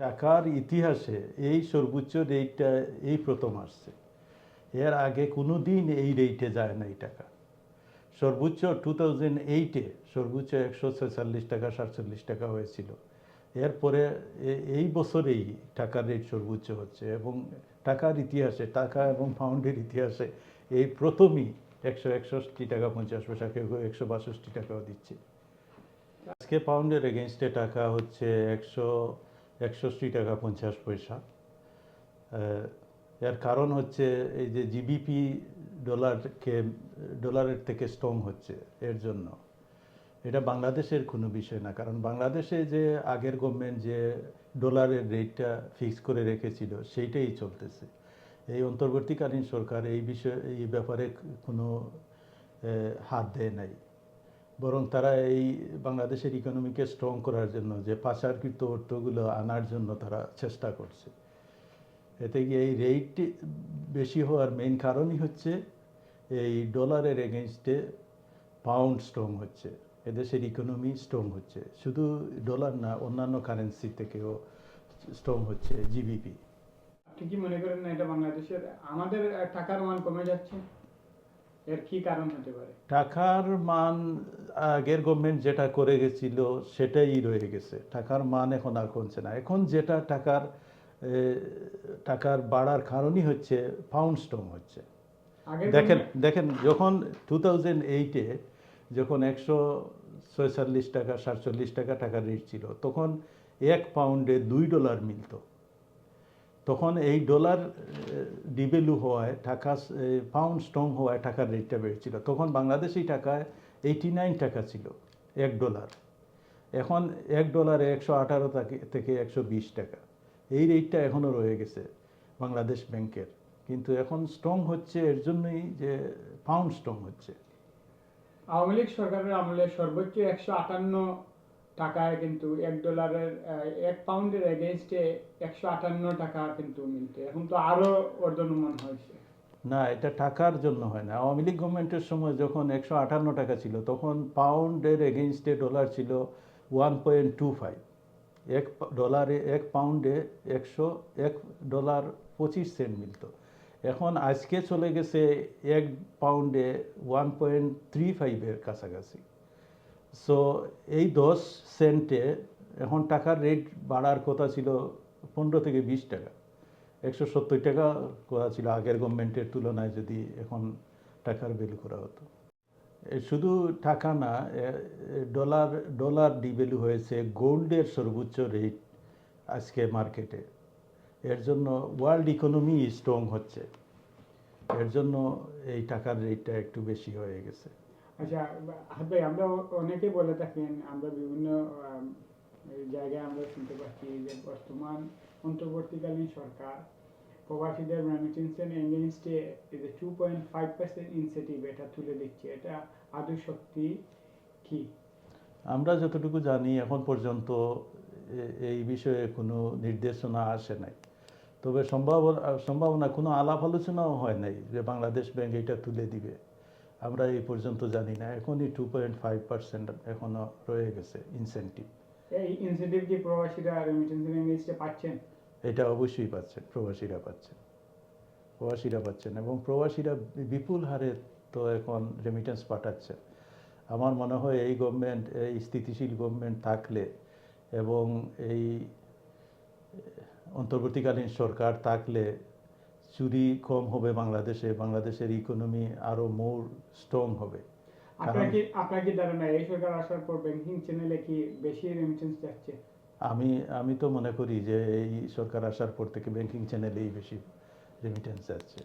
টাকার ইতিহাসে এই সর্বোচ্চ রেটটা এই প্রথম আসছে। এর আগে কোনো দিন এই রেটে যায় না এই টাকা। সর্বোচ্চ টু থাউজেন্ড এইটে সর্বোচ্চ একশো ছেচল্লিশ টাকা, সাতচল্লিশ টাকা হয়েছিল। এরপরে এই বছরেই টাকার রেট সর্বোচ্চ হচ্ছে এবং টাকার ইতিহাসে, টাকা এবং পাউন্ডের ইতিহাসে এই প্রথমই একশো একষট্টি টাকা পঞ্চাশ পয়সা, কেউ একশো বাষট্টি টাকাও দিচ্ছে। আজকে পাউন্ডের এগেনস্টে টাকা হচ্ছে একশো একষট্টি টাকা পঞ্চাশ পয়সা। এর কারণ হচ্ছে এই যে জিবিপি ডলারকে ডলারের থেকে স্ট্রং হচ্ছে এর জন্য। এটা বাংলাদেশের কোনো বিষয় না, কারণ বাংলাদেশে যে আগের গভর্নমেন্ট যে ডলারের রেটটা ফিক্স করে রেখেছিল, সেইটাই চলতেছে। এই অন্তর্বর্তীকালীন সরকার এই বিষয়ে, এই ব্যাপারে কোনো হাত দেয় নাই। বরং তারা এই বাংলাদেশের ইকোনমিকে স্ট্রং করার জন্য, যে পাচারকৃত অর্থগুলো আনার জন্য তারা চেষ্টা করছে। এতে গিয়ে এই রেট বেশি হওয়ার মেইন কারণই হচ্ছে এই ডলারের এগেনস্টে পাউন্ড স্ট্রং হচ্ছে, এদেশের ইকোনমি স্ট্রং হচ্ছে। শুধু ডলার না, অন্যান্য কারেন্সি থেকেও স্ট্রং হচ্ছে জিবিপি আপনি কি মনে করেন না এটা বাংলাদেশের আমাদের টাকার মান কমে যাচ্ছে? এর কি কারণ হতে পারে? টাকার মান আগের গভর্নমেন্ট যেটা করে গেছিল সেটাই রয়ে গেছে। টাকার মান এখন আর কমছে না। এখন যেটা টাকার টাকার বাড়ার কারণই হচ্ছে পাউন্ড স্ট্রং হচ্ছে। দেখেন দেখেন যখন টু থাউজেন্ড এইটে যখন একশো ছয়চল্লিশ টাকা সাতচল্লিশ টাকা টাকার রেট ছিল তখন এক পাউন্ডে দুই ডলার মিলত। তখন এই ডলার ডিভ্যালু হওয়ায়, টাকা পাউন্ড স্ট্রং হওয়ায় টাকার রেটটা বেড়েছিল। তখন বাংলাদেশি টাকায় এইটি নাইন টাকা ছিল, এক ডলার। এখন এক ডলারে একশো আঠারো থেকে একশো বিশ টাকা। এই রেটটা এখনও রয়ে গেছে বাংলাদেশ ব্যাংকের। কিন্তু এখন স্ট্রং হচ্ছে এর জন্যই যে পাউন্ড স্ট্রং হচ্ছে। আওয়ামী লীগ সরকারের আমলে সর্বোচ্চ একশো আটান্ন টাকায় কিন্তু এক ডলারের এক পাউন্ডের এগেনস্টে একশো আটান্ন টাকা কিন্তু মিলতে এখন তো আরও অর্ধনমান হয়েছে। না, এটা টাকার জন্য হয় না। আওয়ামী লীগ গভর্নমেন্টের সময় যখন একশো আটান্ন টাকা ছিল, তখন পাউন্ডের এগেনস্টে ডলার ছিল ওয়ান পয়েন্ট টু ফাইভ এক ডলারে এক পাউন্ডে একশো, এক ডলার পঁচিশ সেন্ট মিলত। এখন আজকে চলে গেছে এক পাউন্ডে ওয়ান পয়েন্ট থ্রি ফাইভের কাছাকাছি। সো এই দশ সেন্টে এখন টাকার রেট বাড়ার কথা ছিল পনেরো থেকে বিশ টাকা। একশো সত্তর টাকা করা ছিল আগের গভর্নমেন্টের তুলনায় যদি এখন টাকার ভ্যালু করা হতো। শুধু টাকা না ডলার ডলার ডিভ্যালু হয়েছে গোল্ডের সর্বোচ্চ রেট আজকে মার্কেটে এর জন্য ওয়ার্ল্ড ইকোনমি স্ট্রং হচ্ছে। এর জন্য এই টাকার রেটটা একটু বেশি হয়ে গেছে। আচ্ছা হাত ভাই, আমরা অনেকে বলে থাকেন, আমরা বিভিন্ন জায়গায় আমরা শুনতে পাচ্ছি যে বর্তমান অন্তর্বর্তীকালীন সরকার প্রবাসীদের রেমিটেন্সের এগেনস্টে যে two point five percent incentive এটা তুলে দিচ্ছে। এটা আদৌ সত্যি কি? আমরা যতটুকু জানি, এখন পর্যন্ত এই বিষয়ে কোনো নির্দেশনা আসে নাই। তবে সম্ভাবনা সম্ভাবনা, কোনো আলাপ আলোচনাও হয় নাই যে বাংলাদেশ ব্যাংক এটা তুলে দিবে। আমরা এই পর্যন্ত জানি না। এখনই টু পয়েন্ট ফাইভ পার্সেন্ট এখনও রয়ে গেছে ইনসেন্টিভ এই ইনসেটিভ কি প্রবাসীরা রেমিটেন্সের পাচ্ছেন? এটা অবশ্যই পাচ্ছেন প্রবাসীরা পাচ্ছেন। প্রবাসীরা পাচ্ছেন এবং প্রবাসীরা বিপুল হারে তো এখন রেমিটেন্স পাঠাচ্ছেন। আমার মনে হয় এই গভর্নমেন্ট এই স্থিতিশীল গভর্নমেন্ট থাকলে এবং এই অন্তর্বর্তীকালীন সরকার থাকলে চুরি কম হবে বাংলাদেশে বাংলাদেশের ইকোনমি আরও মোর স্ট্রং হবে। আপনার কি আপনার কি ধারণা এই সরকার আসার পর ব্যাংকিং চ্যানেলে কি বেশি রেমিটেন্স যাচ্ছে? আমি আমি তো মনে করি যে এই সরকার আসার পর থেকে ব্যাংকিং চ্যানেলেই বেশি রেমিটেন্স যাচ্ছে।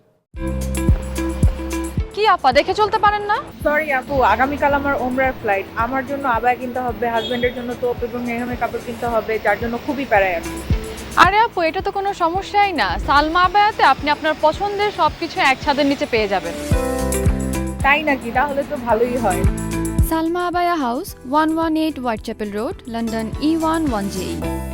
কি আপা দেখে চলতে পারেন না? সরি আপু আগামীকাল আমার ওমরার ফ্লাইট আমার জন্য আবায় কিনতে হবে হাজবেন্ডের জন্য তোপ এবং মেহমের কাপড় কিনতে হবে যার জন্য খুবই প্যারায় আছি। আরে আপু এটা তো কোনো সমস্যাই না। সালমা আবায়াতে আপনি আপনার পছন্দের সবকিছু এক ছাদের নিচে পেয়ে যাবেন। তাই নাকি? তাহলে তো ভালোই হয়। Salma Abaya House, 118 Whitechapel Road, London E1 1JE.